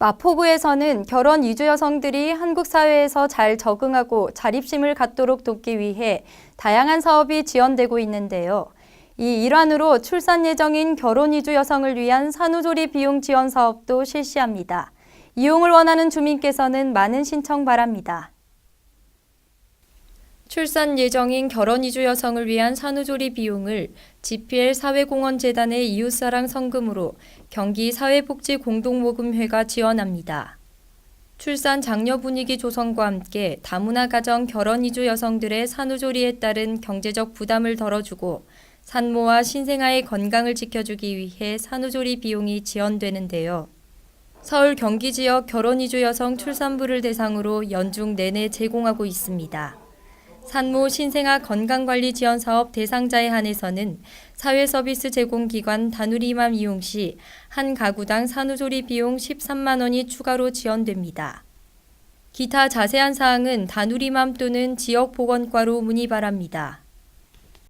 마포구에서는 결혼 이주 여성들이 한국 사회에서 잘 적응하고 자립심을 갖도록 돕기 위해 다양한 사업이 지원되고 있는데요. 이 일환으로 출산 예정인 결혼 이주 여성을 위한 산후조리 비용 지원 사업도 실시합니다. 이용을 원하는 주민께서는 많은 신청 바랍니다. 출산 예정인 결혼 이주 여성을 위한 산후조리 비용을 GPL 사회공헌재단의 이웃사랑 성금으로 경기 사회복지 공동모금회가 지원합니다. 출산 장려 분위기 조성과 함께 다문화 가정 결혼 이주 여성들의 산후조리에 따른 경제적 부담을 덜어주고 산모와 신생아의 건강을 지켜주기 위해 산후조리 비용이 지원되는데요. 서울 경기 지역 결혼 이주 여성 출산부를 대상으로 연중 내내 제공하고 있습니다. 산모 신생아 건강관리 지원 사업 대상자에 한해서는 사회서비스 제공기관 다누리맘 이용 시 한 가구당 산후조리 비용 13만 원이 추가로 지원됩니다. 기타 자세한 사항은 다누리맘 또는 지역보건과로 문의 바랍니다.